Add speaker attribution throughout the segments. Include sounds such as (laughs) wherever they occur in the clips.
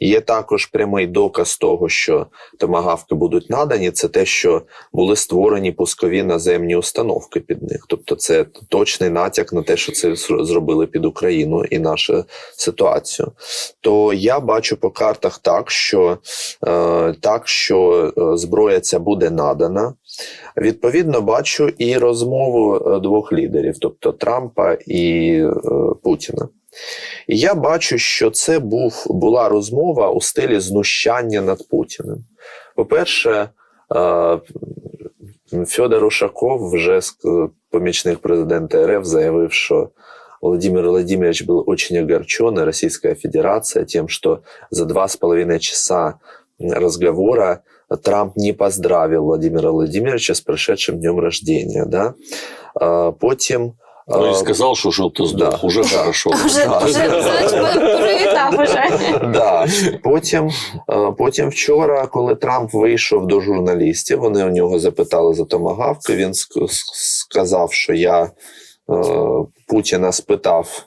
Speaker 1: Є також прямий доказ того, що томагавки будуть надані. Це те, що були створені пускові наземні установки під них. Тобто, це точний натяк на те, що це зробили під Україну і нашу ситуацію. То я бачу по картах так, що е, так, що е, зброя ця буде надана. Відповідно, бачу і розмову е, двох лідерів, тобто Трампа і е, Путіна. І я бачу, що це був, була розмова у стилі знущання над Путіним. По-перше, е, Федор Ушаков, вже помічник президента РФ, заявив, що Владимир Владимирович был очень огорчен, и Российская тем, что за два с половиной часа разговора Трамп не поздравил Владимира Владимировича с прошедшим днем рождения. Да? Потім
Speaker 2: Ну
Speaker 1: а,
Speaker 2: и сказал, что что ты сдох.
Speaker 1: да.
Speaker 2: Уже хорошо.
Speaker 3: Вже, (laughs)
Speaker 1: Да.
Speaker 3: вже значить, привітав уже.
Speaker 1: Да. (laughs) Потім, е, потім вчора, коли Трамп вийшов до журналістів, вони у нього запитали за томагавки. Він ск- с- сказав, що я е, Путіна спитав.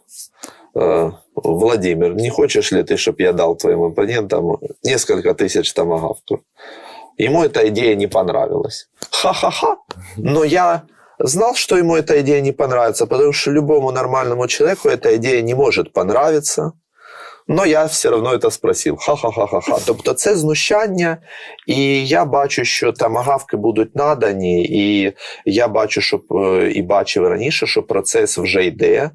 Speaker 1: е, Владимир, не хочешь ли ты, чтобы я дал твоим оппонентам несколько тысяч томагавков? Ему эта идея не понравилась. Ха-ха-ха. Но я знал, что ему эта идея не понравится, потому что любому нормальному человеку эта идея не может понравиться. Но я все одно це спросив. Ха-ха-ха-ха-ха. Тобто це знущання, і я бачу, що тамагавки будуть надані, і я бачу, що і бачив раніше, що процес вже йде.